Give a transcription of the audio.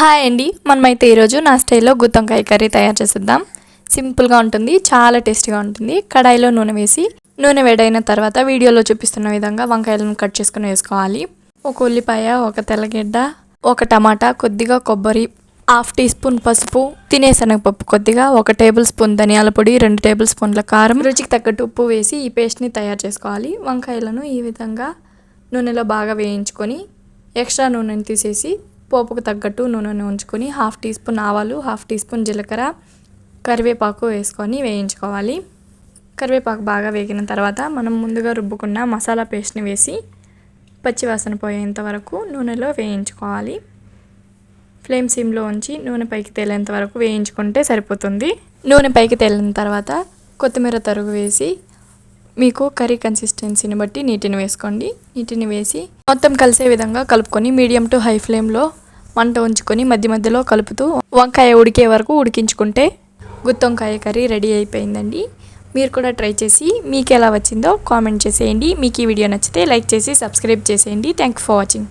Hi అండి. మనమైతే ఈరోజు నా స్టైల్లో గుత్తొంకాయ కర్రీ తయారు చేసేద్దాం. సింపుల్గా ఉంటుంది చాలా టేస్టీగా ఉంటుంది. కడాయిలో నూనె వేసి నూనె వేడైన తర్వాత వీడియోలో చూపిస్తున్న విధంగా వంకాయలను కట్ చేసుకుని వేసుకోవాలి. ఒక ఉల్లిపాయ ఒక తెల్లగడ్డ ఒక టమాటా కొద్దిగా కొబ్బరి హాఫ్ టీ స్పూన్ పసుపు తినే శనగపప్పు కొద్దిగా ఒక టేబుల్ స్పూన్ ధనియాల పొడి రెండు టేబుల్ స్పూన్ల కారం. రుచికి తగ్గట్టు ఉప్పు వేసి ఈ పేస్ట్ని తయారు చేసుకోవాలి. వంకాయలను ఈ విధంగా నూనెలో బాగా వేయించుకొని ఎక్స్ట్రా నూనెని తీసేసి పోపుకు తగ్గట్టు నూనెను ఉంచుకొని హాఫ్ టీ స్పూన్ ఆవాలు హాఫ్ టీ స్పూన్ జీలకర్ర కరివేపాకు వేసుకొని వేయించుకోవాలి. కరివేపాకు బాగా వేగిన తర్వాత మనం ముందుగా రుబ్బుకున్న మసాలా పేస్ట్ని వేసి పచ్చివాసన పోయేంత వరకు నూనెలో వేయించుకోవాలి. ఫ్లేమ్ సిమ్లో ఉంచి నూనె పైకి తేలేంత వరకు వేయించుకుంటే సరిపోతుంది. నూనె పైకి తేలిన తర్వాత కొత్తిమీర తరుగు వేసి మీకు కర్రీ కన్సిస్టెన్సీని బట్టి నీటిని వేసుకోండి. నీటిని వేసి మొత్తం కలిసే విధంగా కలుపుకొని మీడియం టు హై ఫ్లేమ్లో మంట ఉంచుకొని మధ్య మధ్యలో కలుపుతూ వంకాయ ఉడికే వరకు ఉడికించుకుంటే గుత్తొంకాయ కర్రీ రెడీ అయిపోయిందండి. మీరు కూడా ట్రై చేసి మీకు ఎలా వచ్చిందో కామెంట్ చేసేయండి. మీకు ఈ వీడియో నచ్చితే లైక్ చేసి సబ్స్క్రైబ్ చేసేయండి. Thank for watching.